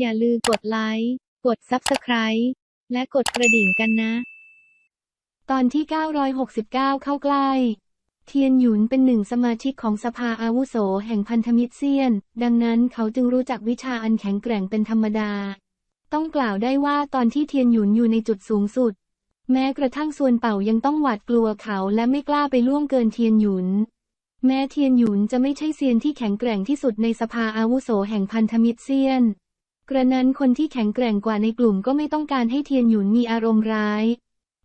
อย่าลืมกดไลค์ กด Subscribe และกดกระดิ่งกันนะ ตอนที่ 969 เข้าใกล้ เทียนหยุนเป็นหนึ่งสมาชิกของสภาอาวุโสแห่งพันธมิตรเซียน ดังนั้นเขาจึงรู้จักวิชาอันแข็งแกร่งเป็นธรรมดา ต้องกล่าวได้ว่าตอนที่เทียนหยุนอยู่ในจุดสูงสุด แม้กระทั่งส่วนเป่ายังต้องหวาดกลัวเขาและไม่กล้าไปล่วงเกินเทียนหยุน แม้เทียนหยุนจะไม่ใช่เซียนที่แข็งแกร่งที่สุดในสภาอาวุโสแห่งพันธมิตรเซียน กระนั้นคนที่แข็งแกร่งกว่าในกลุ่มก็ไม่ต้องการให้เทียนหยุนมีอารมณ์ร้าย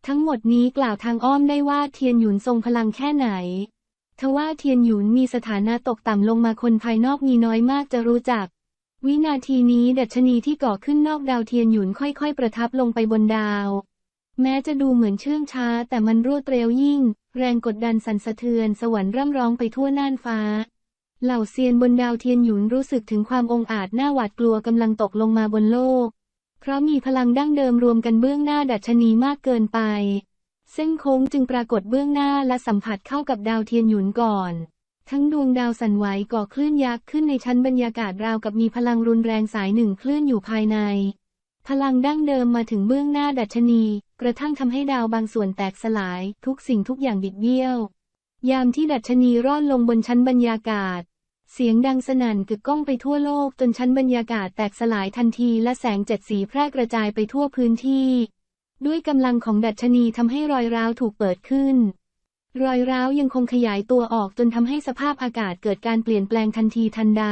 ทั้งหมดนี้กล่าวทางอ้อมได้ว่าเทียนหยุนทรงพลังแค่ไหนทว่าเทียนหยุนมีสถานะตกต่ำลงมาคนภายนอกมีน้อยมากจะรู้จัก วินาทีนี้ดัชนีที่ก่อขึ้นนอกดาวเทียนหยุนค่อยๆ ประทับลงไปบนดาว แม้จะดูเหมือนเชื่องช้า แต่มันรวดเร็วยิ่ง แรงกดดันสั่นสะเทือนสวรรค์ร่ำร้องไปทั่วน่านฟ้า เหล่าเซียนบนดาวเทียนหยุนรู้สึกถึงความองอาจหน้าหวาดกลัวกำลังตกลงมาบนโลก เพราะมีพลังดั้งเดิมรวมกันเบื้องหน้าดัชนีมากเกินไป เส้นโค้งจึงปรากฏเบื้องหน้าและสัมผัสเข้ากับดาวเทียนหยุนก่อน ทั้งดวงดาวสั่นไหวก่อคลื่นยักษ์ขึ้นในชั้นบรรยากาศราวกับมีพลังรุนแรงสายหนึ่งคลื่นอยู่ภายใน พลังดั้งเดิมมาถึงเบื้องหน้าดัชนี กระทั่งทำให้ดาวบางส่วนแตกสลาย ทุกสิ่งทุกอย่างบิดเบี้ยว ยามที่ดัชนีร่อนลงบนชั้นบรรยากาศ เสียงดังสนั่นกึกก้องไปทั่วโลกจนชั้นบรรยากาศแตกสลายทันทีและแสงเจ็ดสีแพร่กระจายไปทั่วพื้นที่ ด้วยกำลังของดัชนีทำให้รอยร้าวถูกเปิดขึ้น รอยร้าวยังคงขยายตัวออกจนทำให้สภาพอากาศเกิดการเปลี่ยนแปลงทันทีทันใด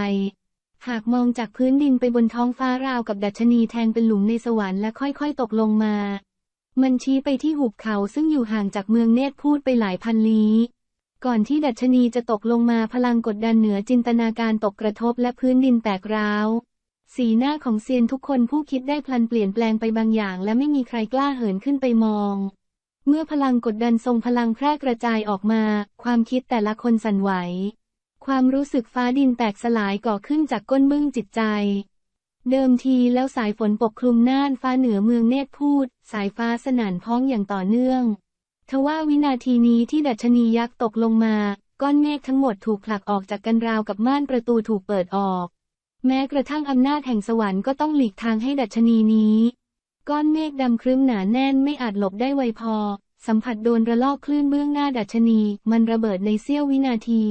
หากมองจากพื้นดินไปบนท้องฟ้าราวกับดัชนีแทงเป็นหลุมในสวรรค์และค่อยๆ ตกลงมา มันชี้ไปที่หุบเขาซึ่งอยู่ห่างจากเมืองเนตรพูดไปหลายพันลี้ ก่อนที่ดัชนีจะตกลงมาพลังกดดันเหนือจินตนาการตกกระทบและพื้นดินแตกร้าว สีหน้าของเซียนทุกคนผู้คิดได้พลันเปลี่ยนแปลงไปบางอย่าง และไม่มีใครกล้าเหินขึ้นไปมอง เมื่อพลังกดดันทรงพลังแพร่กระจายออกมา ความคิดแต่ละคนสั่นไหว ความรู้สึกฟ้าดินแตกสลายก่อขึ้นจากก้นบึ้งจิตใจ เดิมทีแล้วสายฝนปกคลุมน่านฟ้าเหนือเมืองเนตรพูด สายฟ้าสนั่นพ้องอย่างต่อเนื่อง ทว่าวินาทีนี้ที่ดัชนียักษ์ตกลงมา ก้อนเมฆทั้งหมดถูกผลักออกจากกันราวกับม่านประตูถูกเปิดออก แม้กระทั่งอำนาจแห่งสวรรค์ก็ต้องหลีกทางให้ดัชนีนี้ ก้อนเมฆดำครึ้มหนาแน่นไม่อาจหลบได้ไวพอ สัมผัสโดนระลอกคลื่นเบื้องหน้าดัชนี มันระเบิดในเสี้ยววินาที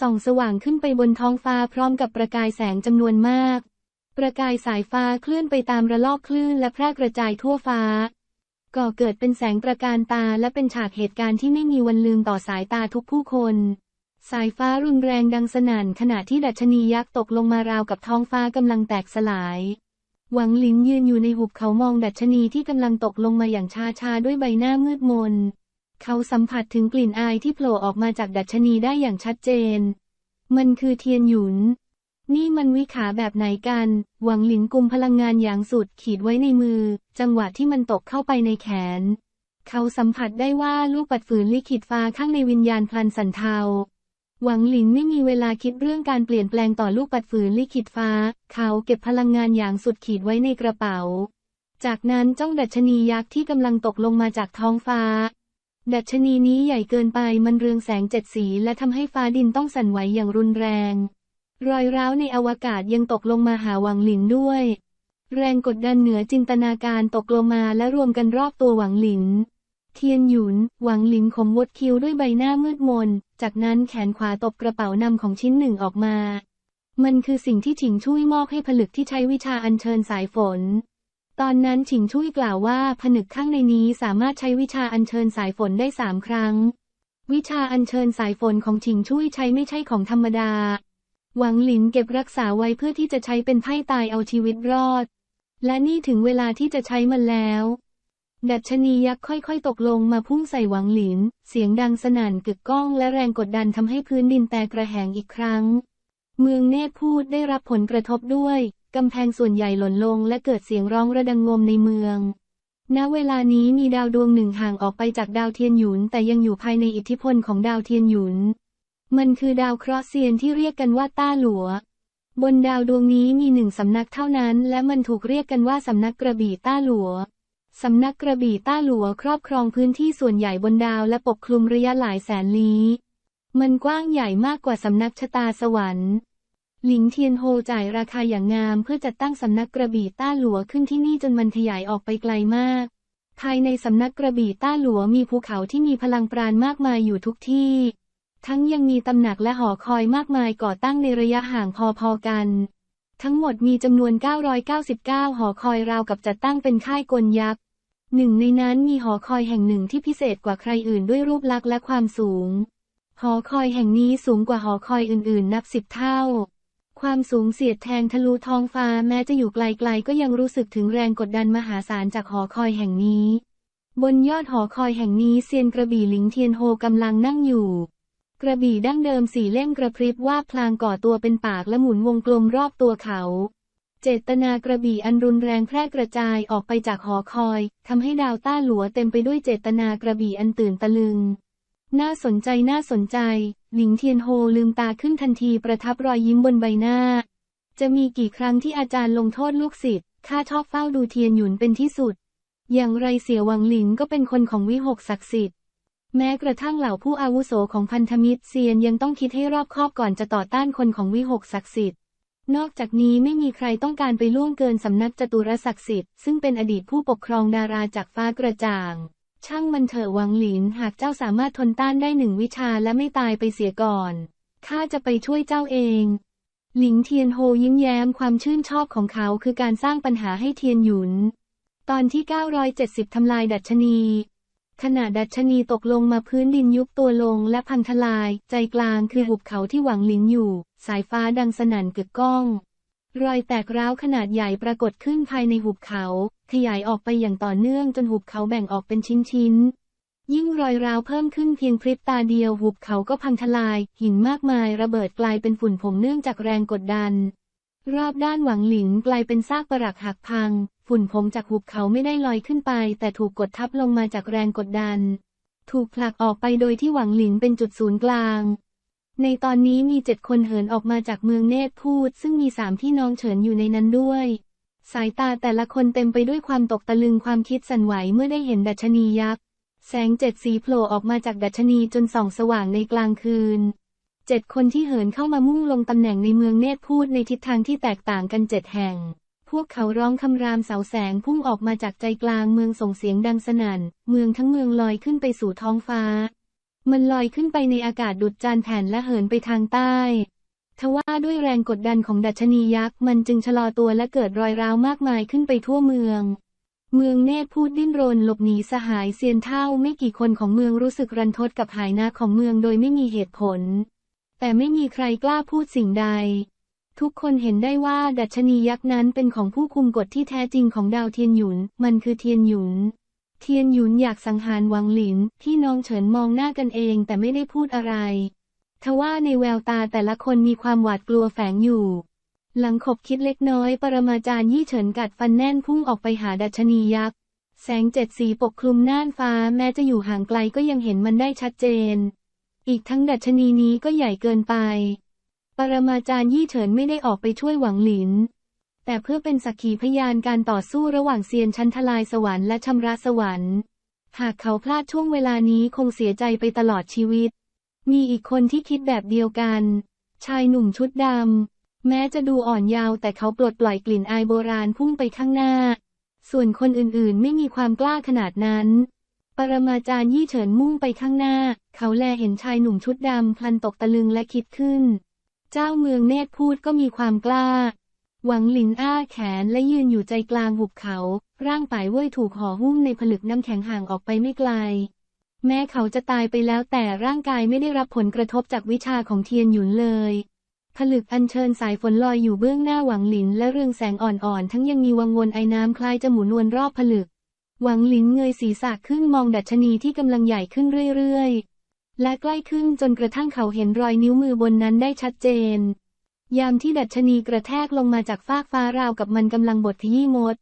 ส่องสว่างขึ้นไปบนท้องฟ้าพร้อมกับประกายแสงจำนวนมาก ประกายสายฟ้าเคลื่อนไปตามระลอกคลื่นและแพร่กระจายทั่วฟ้า ก่อเกิดเป็นแสงประการตาและเป็นฉากเหตุการณ์ที่ไม่มีวันลืมต่อสายตาทุกผู้คน สายฟ้ารุนแรงดังสนั่นขณะที่ดัชนียักษ์ตกลงมาราวกับท้องฟ้ากำลังแตกสลาย หวังหลินยืนอยู่ในหุบเขามองดัชนีที่กำลังตกลงมาอย่างชาชาๆด้วยใบหน้ามืดมน เขาสัมผัสถึงกลิ่นอายที่โผล่ออกมาจากดัชนีได้อย่างชัดเจน มันคือเทียนหยุน นี่มันวิขาแบบไหนกัน หวังหลินกุมพลังงานอย่างสุดขีดไว้ในมือ จังหวะที่มันตกเข้าไปในแขน เขาสัมผัสได้ว่าลูกปัดฝืนลิขิตฟ้าข้างในวิญญาณพลันสันเทา หวังหลินไม่มีเวลาคิดเรื่องการเปลี่ยนแปลงต่อลูกปัดฝืนลิขิตฟ้า เขาเก็บพลังงานอย่างสุดขีดไว้ในกระเป๋า จากนั้นจ้องดัชนียักษ์ที่กำลังตกลงมาจากท้องฟ้า ดัชนีนี้ใหญ่เกินไปมันเรืองแสงเจ็ดสีและทำให้ฟ้าดินต้องสั่นไหวอย่างรุนแรง รอยร้าวในอวกาศยังตกลงมาหาหวังหลินด้วย แรงกดดันเหนือจินตนาการตกลงมาและรวมกันรอบตัวหวังหลิน เทียนหยุน หวังหลินขมวดคิ้วด้วยใบหน้ามืดมน จากนั้นแขนขวาตบกระเป๋านำของชิ้นหนึ่งออกมา มันคือสิ่งที่ฉิงช่วยมอบให้ผลึกที่ใช้วิชาอัญเชิญสายฝน ตอนนั้นฉิงช่วยกล่าวว่าผนึกข้างในนี้สามารถใช้วิชาอัญเชิญสายฝนได้สามครั้ง วิชาอัญเชิญสายฝนของฉิงช่วยใช้ไม่ใช่ของธรรมดา หวังหลินเก็บรักษาไว้เพื่อที่จะใช้เป็นไพ่ตายเอาชีวิตรอด และนี่ถึงเวลาที่จะใช้มันแล้ว ดัชนียักษ์ค่อยๆ ตกลงมาพุ่งใส่หวังหลิน เสียงดังสนั่นกึกก้องและแรงกดดันทำให้พื้นดินแตกกระแหงอีกครั้ง เมืองเนตพูดได้รับผลกระทบด้วยกำแพงส่วนใหญ่หล่นลงและเกิดเสียงร้องระดังงมในเมือง ณ เวลานี้มีดาวดวงหนึ่งห่างออกไปจากดาวเทียนหยุนแต่ยังอยู่ภายในอิทธิพลของดาวเทียนหยุน มันคือดาวเคราะห์เซียนที่เรียกกันว่าต้าหลัว บนดาวดวงนี้มีหนึ่งสำนักเท่านั้น และมันถูกเรียกกันว่าสำนักกระบี่ต้าหลัว สำนักกระบี่ต้าหลัวครอบครองพื้นที่ส่วนใหญ่บนดาวและปกคลุมระยะหลายแสนลี้มันกว้างใหญ่มากกว่าสำนักชะตาสวรรค์ หลิงเทียนโฮจ่ายราคาอย่างงามเพื่อจัดตั้งสำนักกระบี่ต้าหลัวขึ้นที่นี่จนมันขยายออกไปไกลมาก ภายในสำนักกระบี่ต้าหลัวมีภูเขาที่มีพลังปราณมากมายอยู่ทุกที่ ทั้งยังมีตำหนักและหอคอยมากมายก่อตั้งในระยะห่างพอๆกัน ทั้งหมดมีจำนวน 999 หอคอยราวกับจัดตั้งเป็นค่ายกลยักษ์ หนึ่งในนั้นมีหอคอยแห่งหนึ่งที่พิเศษกว่าใครอื่นด้วยรูปลักษณ์และความสูง หอคอยแห่งนี้สูงกว่าหอคอยอื่นๆ นับสิบเท่า ความสูงเสียดแทงทะลุท้องฟ้าแม้จะอยู่ไกลๆ ก็ยังรู้สึกถึงแรงกดดันมหาศาลจากหอคอยแห่งนี้ บนยอดหอคอยแห่งนี้เซียนกระบี่หลิงเทียนโฮกำลังนั่งอยู่ กระบี่ดั้งเดิมสี่เล่มกระพริบว่าพลางก่อตัวเป็นปากและหมุนวงกลมรอบตัวเขา เจตนากระบี่อันรุนแรงแพร่กระจายออกไปจากหอคอยทำให้ดาวต้าหลัวเต็มไปด้วยเจตนากระบี่อันตื่นตะลึง น่าสนใจน่าสนใจ หลิงเทียนโฮลืมตาขึ้นทันทีประทับรอยยิ้มบนใบหน้า จะมีกี่ครั้งที่อาจารย์ลงโทษลูกศิษย์ข้าชอบเฝ้าดูเทียนหยุนเป็นที่สุด อย่างไรเสียวังหลินก็เป็นคนของวิหกศักดิ์สิทธิ์ แม้กระทั่งเหล่าผู้อาวุโสของพันธมิตรเซียนยังต้องคิดให้รอบคอบก่อนจะต่อต้านคนของวิหกศักดิ์สิทธิ์ นอกจากนี้ไม่มีใครต้องการไปล่วงเกินสำนักจตุรศักดิ์สิทธิ์ซึ่งเป็นอดีตผู้ปกครองดาราจากฟ้ากระจ่าง ช่างมันเถอะวังหลินหากเจ้าสามารถทนต้านได้หนึ่งวิชาและไม่ตายไปเสียก่อนข้าจะไปช่วยเจ้าเอง หลิงเทียนโฮยิ้มแย้มความชื่นชอบของเขาคือการสร้างปัญหาให้เทียนหยุน ตอนที่ 970 ทำลายดัชนี ขณะดัชนีตกลงมาพื้นดินยุบตัวลงและพังทลาย ใจกลางคือหุบเขาที่หวังหลินอยู่ สายฟ้าดังสนั่นกึกก้อง รอยแตกร้าวขนาดใหญ่ปรากฏขึ้นภายในหุบเขา ขยายออกไปอย่างต่อเนื่องจนหุบเขาแบ่งออกเป็นชิ้นๆ ยิ่งรอยร้าวเพิ่มขึ้นเพียงพริบตาเดียวหุบเขาก็พังทลาย หินมากมายระเบิดกลายเป็นฝุ่นผงเนื่องจากแรงกดดัน รอบด้านหวังหลินกลายเป็นซากปรักหักพัง ฝุ่นผงจากหุบเขาไม่ได้ลอยขึ้นไป แต่ถูกกดทับลงมาจากแรงกดดัน ถูกผลักออกไปโดยที่หวังหลินเป็นจุดศูนย์กลาง ในตอนนี้มีเจ็ดคนเหินออกมาจากเมืองเนตรพูด ซึ่งมีสามพี่น้องเฉินอยู่ในนั้นด้วย สายตาแต่ละคนเต็มไปด้วยความตกตะลึงความคิดสั่นไหวเมื่อได้เห็นดัชนียักษ์แสงเจ็ดสีโผล่ออกมาจากดัชนีจนส่องสว่างในกลางคืน เจ็ดคนที่เหินเข้ามามุ่งลงตำแหน่งในเมืองเนตรพูดในทิศทางที่แตกต่างกันเจ็ดแห่ง พวกเขาร้องคำรามเสาแสงพุ่งออกมาจากใจกลางเมืองส่งเสียงดังสนั่น เมืองทั้งเมืองลอยขึ้นไปสู่ท้องฟ้า มันลอยขึ้นไปในอากาศดุดจานแผ่นและเหินไปทางใต้ทว่าด้วยแรงกดดันของดัชนียักษ์มันจึงชะลอตัวและเกิดรอยร้าวมากมายขึ้นไปทั่วเมือง เมืองเนตรพูดดิ้นรนหลบหนีสหายเซียนเท่าไม่กี่คนของเมืองรู้สึกรันทดกับหายนะของเมืองโดยไม่มีเหตุผล แต่ไม่มีใครกล้าพูดสิ่งใด ทุกคนเห็นได้ว่าดัชนียักษ์นั้นเป็นของผู้คุมกฎที่แท้จริงของดาวเทียนหยุน มันคือเทียนหยุน เทียนหยุนอยากสังหารหวังหลิน พี่น้องเฉินมองหน้ากันเองแต่ไม่ได้พูดอะไร ทว่าในแววตาแต่ละคนมีความหวาดกลัวแฝงอยู่ หลังขบคิดเล็กน้อย ปรมาจารย์ยี่เฉินกัดฟันแน่นพุ่งออกไปหาดัชนียักษ์ แสงเจ็ดสีปกคลุมน่านฟ้าแม้จะอยู่ห่างไกลก็ยังเห็นมันได้ชัดเจน อีกทั้งดัชนีนี้ก็ใหญ่เกินไป ปรมาจารย์ยี่เฉินไม่ได้ออกไปช่วยหวังหลิน แต่เพื่อเป็นสักขีพยานการต่อสู้ระหว่างเซียนชั้นทลายสวรรค์และชำระสวรรค์ หากเขาพลาดช่วงเวลานี้คงเสียใจไปตลอดชีวิต มีอีกคนที่คิดแบบเดียวกัน ชายหนุ่มชุดดำแม้จะดูอ่อนยาวแต่เขาปลดปล่อยกลิ่นอายโบราณพุ่งไปข้างหน้า ส่วนคนอื่นๆ ไม่มีความกล้าขนาดนั้น ปรมาจารย์ยี่เฉินมุ่งไปข้างหน้า เขาแลเห็นชายหนุ่มชุดดำพลันตกตะลึงและคิดขึ้น เจ้าเมืองเนตรพูดก็มีความกล้า หวังหลินอ้าแขนและยืนอยู่ใจกลางหุบเขา ร่างป่ายเว่ยถูกห่อหุ้มในผลึกน้ำแข็งห่างออกไปไม่ไกล แม้เขาจะตายไปแล้วแต่ร่างกายไม่ได้รับผลกระทบจากวิชาของเทียนหยุนเลย ผลึกอัญเชิญสายฝนลอยอยู่เบื้องหน้าหวังหลิน และเรืองแสงอ่อนๆทั้งยังมีวังวนไอน้ำคล้ายจะหมุนวนรอบผลึก หวังหลินเงยศีรษะขึ้นมองดัชนีที่กำลังใหญ่ขึ้นเรื่อยๆ และใกล้ขึ้นจนกระทั่งเขาเห็นรอยนิ้วมือบนนั้นได้ชัดเจน ยามที่ดัชนีกระแทกลงมาจากฟากฟ้าราวกับมันกำลังบดขยี้มด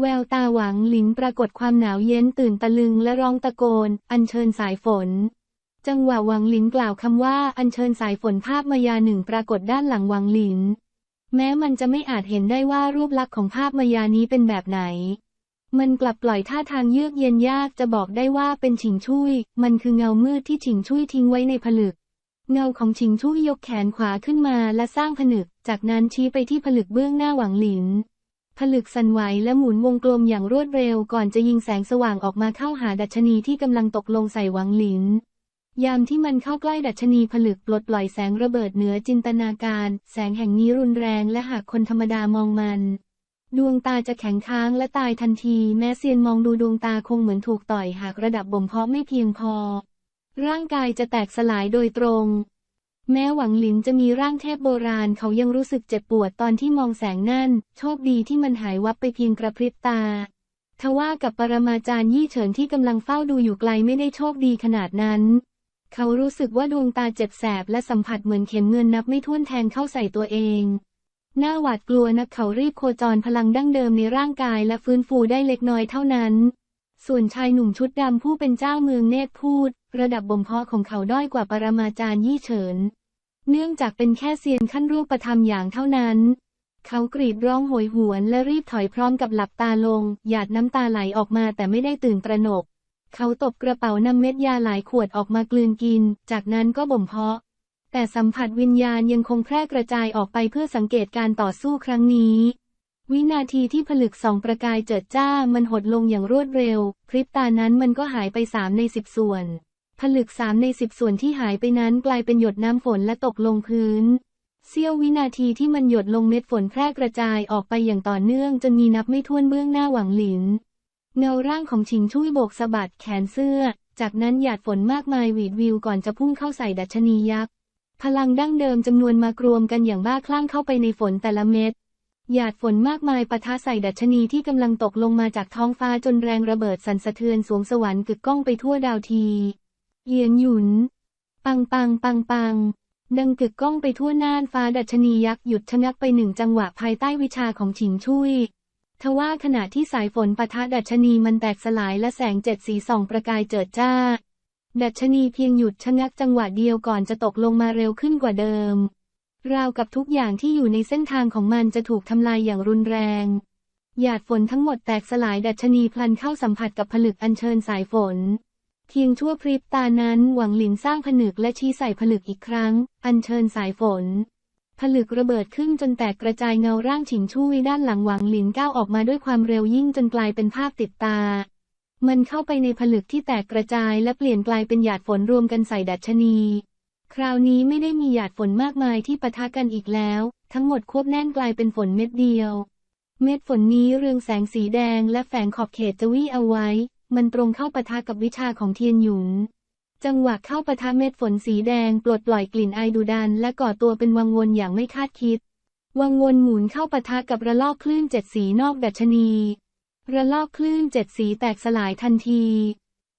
แววตาหวังหลินปรากฏความหนาวเย็นตื่นตะลึงและร้องตะโกน อัญเชิญสายฝน จังหวะหวังหลินกล่าวคำว่าอัญเชิญสายฝนภาพมายาหนึ่งปรากฏด้านหลังหวังหลิน แม้มันจะไม่อาจเห็นได้ว่ารูปลักษณ์ของภาพมายานี้เป็นแบบไหน มันกลับปล่อยท่าทางเยือกเย็นยากจะบอกได้ว่าเป็นฉิงชุย มันคือเงามืดที่ฉิงชุยทิ้งไว้ในผลึก เงาของฉิงชุยยกแขนขวาขึ้นมาและสร้างผนึก จากนั้นชี้ไปที่ผลึกเบื้องหน้าหวังหลิน ผลึกสั่นไหวและหมุนวงกลมอย่างรวดเร็วก่อนจะยิงแสงสว่างออกมาเข้าหาดัชนีที่กำลังตกลงใส่หวังหลิน ยามที่มันเข้าใกล้ดัชนีผลึกปลดปล่อยแสงระเบิดเหนือจินตนาการ แสงแห่งนี้รุนแรงและหากคนธรรมดามองมัน ดวงตาจะแข็งค้างและตายทันที แม้เซียนมองดูดวงตาคงเหมือนถูกต่อยหากระดับบ่มเพาะไม่เพียงพอ ร่างกายจะแตกสลายโดยตรง แม้หวังหลินจะมีร่างเทพโบราณเขายังรู้สึกเจ็บปวดตอนที่มองแสงนั่น โชคดีที่มันหายวับไปเพียงกระพริบตา ทว่ากับปรมาจารย์ยี่เฉินที่กำลังเฝ้าดูอยู่ไกลไม่ได้โชคดีขนาดนั้นเขารู้สึกว่าดวงตาเจ็บแสบและสัมผัสเหมือนเข็มเงินนับไม่ถ้วนแทงเข้าใส่ตัวเอง น้าหวาดกลัวนักเขารีบโคจรพลังดั้งเดิมในร่างกายและฟื้นฟูได้เล็กน้อยเท่านั้น ส่วนชายหนุ่มชุดดำผู้เป็นเจ้าเมืองเนตรพูด ระดับบ่มเพาะของเขาด้อยกว่าปรมาจารย์ยี่เฉิน เนื่องจากเป็นแค่เซียนขั้นรูปธรรมอย่างเท่านั้น เขากรีดร้องโหยหวนและรีบถอยพร้อมกับหลับตาลง หยาดน้ำตาไหลออกมาแต่ไม่ได้ตื่นตระหนก เขาตบกระเป๋านำเม็ดยาหลายขวดออกมากลืนกิน จากนั้นก็บ่มเพาะ แต่สัมผัสวิญญาณยังคงแพร่กระจายออกไปเพื่อสังเกตการต่อสู้ครั้งนี้ วินาทีที่ผลึกสองประกายเจิดจ้ามันหดลงอย่างรวดเร็ว พริบตานั้นมันก็หายไปสามในสิบส่วน ผลึกสามในสิบส่วนที่หายไปนั้นกลายเป็นหยดน้ำฝนและตกลงพื้น เสี้ยววินาทีที่มันหยดลงเม็ดฝนแพร่กระจายออกไปอย่างต่อเนื่องจนมีนับไม่ถ้วนเบื้องหน้าหวังหลิน เงาร่างของชิงช่วยโบกสะบัดแขนเสื้อ จากนั้นหยาดฝนมากมายหวีดวิวก่อนจะพุ่งเข้าใส่ดัชนียักษ์ พลังดั้งเดิมจำนวนมากรวมกันอย่างบ้าคลั่งเข้าไปในฝนแต่ละเม็ด หยาดฝนมากมายปะทะใส่ดัชนีที่กำลังตกลงมาจากท้องฟ้าจนแรงระเบิดสั่นสะเทือนสวงสวรรค์กึกก้องไปทั่วดาวทีเหยียนหยุน ปังปังปังปังดังกึกก้องไปทั่วน่านฟ้าดัชนียักษ์หยุดชะงักไปหนึ่งจังหวะภายใต้วิชาของฉิงชุยทว่าขณะที่สายฝนปะทะดัชนีมันแตกสลายและแสงเจ็ดสีส่องประกายเจิดจ้า ดัชนีเพียงหยุดชะงักจังหวะเดียวก่อนจะตกลงมาเร็วขึ้นกว่าเดิม ราวกับทุกอย่างที่อยู่ในเส้นทางของมันจะถูกทำลายอย่างรุนแรง หยาดฝนทั้งหมดแตกสลายดัชนีพลันเข้าสัมผัสกับผลึกอัญเชิญสายฝน เพียงชั่วพริบตานั้นหวังหลินสร้างผนึกและชี้ใส่ผลึกอีกครั้ง อัญเชิญสายฝน ผลึกระเบิดขึ้นจนแตกกระจายเงาร่างฉิงช่ยด้านหลังหวังหลินก้าวออกมาด้วยความเร็วยิ่งจนกลายเป็นภาพติดตา มันเข้าไปในผลึกที่แตกกระจายและเปลี่ยนกลายเป็นหยาดฝนรวมกันใส่ดัชนี คราวนี้ไม่ได้มีหยาดฝนมากมายที่ปะทะกันอีกแล้ว ทั้งหมดควบแน่นกลายเป็นฝนเม็ดเดียว เม็ดฝนนี้เรืองแสงสีแดงและแฝงขอบเขตจะวี่เอาไว้ มันตรงเข้าปะทะกับวิชาของเทียนหยุน จังหวะเข้าปะทะเม็ดฝนสีแดงปลดปล่อยกลิ่นไอดุดันและก่อตัวเป็นวังวนอย่างไม่คาดคิด วังวนหมุนเข้าปะทะกับระลอกคลื่นเจ็ดสีนอกดัชนี ระลอกคลื่นเจ็ดสีแตกสลายทันที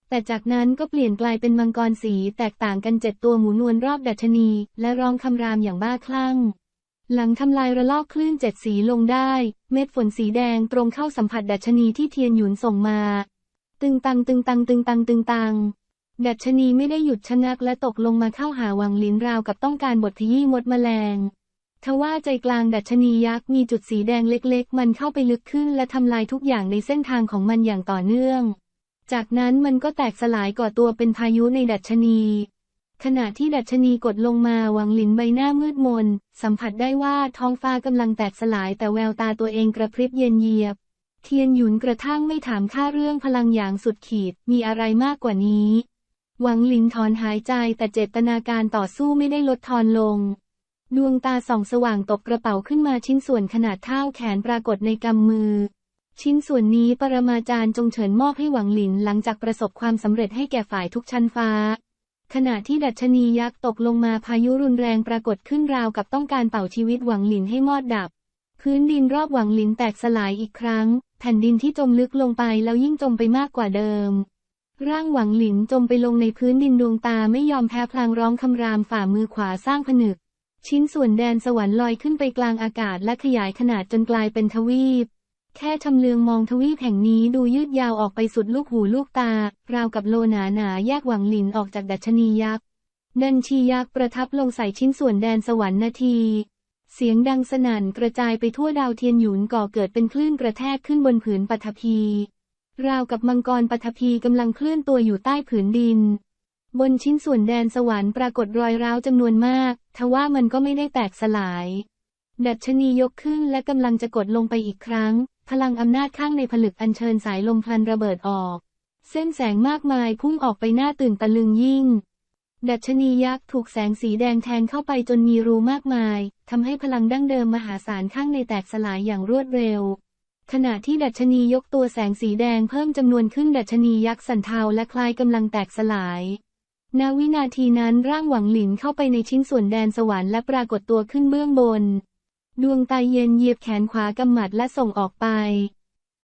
แต่จากนั้นก็เปลี่ยนกลายเป็นมังกรสีแตกต่างกันเจ็ดตัวหมุนวนรอบดัชนี และร้องคำรามอย่างบ้าคลั่ง หลังทำลายระลอกคลื่นเจ็ดสีลงได้ เม็ดฝนสีแดงตรงเข้าสัมผัสดัชนีที่เทียนหยุนส่งมา ตึงตังตึงตังตึงตังตึงตังดัชนีไม่ได้หยุดชะงักและตกลงมาเข้าหาวังลิ้นราวกับต้องการบทขยี้มดแมลง ทว่าใจกลางดัชนียักษ์มีจุดสีแดงเล็กๆ มันเข้าไปลึกขึ้นและทำลายทุกอย่างในเส้นทางของมันอย่างต่อเนื่อง จากนั้นมันก็แตกสลายก่อตัวเป็นพายุในดัชนี ขณะที่ดัชนีกดลงมาวังลินใบหน้ามืดมน สัมผัสได้ว่าท้องฟ้ากำลังแตกสลายแต่แววตาตัวเองกระพริบเย็นเยียบ เทียนหยุนกระทั่งไม่ถามค่าเรื่องพลังอย่างสุดขีดมีอะไรมากกว่านี้หวังลินถอนหายใจแต่เจตนาการต่อสู้ไม่ได้ลดทอนลง ดวงตาส่องสว่างตบกระเป๋าขึ้นมาชิ้นส่วนขนาดเท่าแขนปรากฏในกำมือ ชิ้นส่วนนี้ปรมาจารย์จงเฉินมอบให้หวังหลินหลังจากประสบความสำเร็จให้แก่ฝ่ายทุกชั้นฟ้า ขณะที่ดัชนียักษ์ตกลงมาพายุรุนแรงปรากฏขึ้นราวกับต้องการเป่าชีวิตหวังหลินให้มอดดับ พื้นดินรอบหวังหลินแตกสลายอีกครั้ง แผ่นดินที่จมลึกลงไปแล้วยิ่งจมไปมากกว่าเดิม ร่างหวังหลินจมไปลงในพื้นดินดวงตาไม่ยอมแพ้พลางร้องคำรามฝ่ามือขวาสร้างผนึก ชิ้นส่วนแดนสวรรค์ลอยขึ้นไปกลางอากาศและขยายขนาดจนกลายเป็นทวีป แค่ชำเลืองมองทวีปแห่งนี้ดูยืดยาวออกไปสุดลูกหูลูกตา ราวกับโลหนาหนาแยกหวังหลินออกจากดัชนียักษ์ดันชียักษ์ประทับลงใส่ชิ้นส่วนแดนสวรรค์นาที เสียงดังสนั่นกระจายไปทั่วดาวเทียนหยุนก่อเกิดเป็นคลื่นกระแทกขึ้นบนผืนปฐพี ราวกับมังกรปฐพีกำลังเคลื่อนตัวอยู่ใต้ผืนดิน บนชิ้นส่วนแดนสวรรค์ปรากฏรอยร้าวจำนวนมากทว่ามันก็ไม่ได้แตกสลาย ดัชนียกขึ้นและกำลังจะกดลงไปอีกครั้ง พลังอำนาจข้างในผลึกอัญเชิญสายลมพลันระเบิดออก เส้นแสงมากมายพุ่งออกไปหน้าตื่นตะลึงยิ่ง ดัชนียักษ์ถูกแสงสีแดงแทงเข้าไปจนมีรูมากมายทำให้พลังดั้งเดิมมหาศาลข้างในแตกสลายอย่างรวดเร็วขณะที่ดัชนียกตัวแสงสีแดงเพิ่มจำนวนขึ้นดัชนียักษ์สันเทาและคลายกำลังแตกสลาย ณวินาทีนั้นร่างหวังหลินเข้าไปในชิ้นส่วนแดนสวรรค์และปรากฏตัวขึ้นเบื้องบน ดวงตาเย็นเยียบแขนขวากำหมัดและส่งออกไป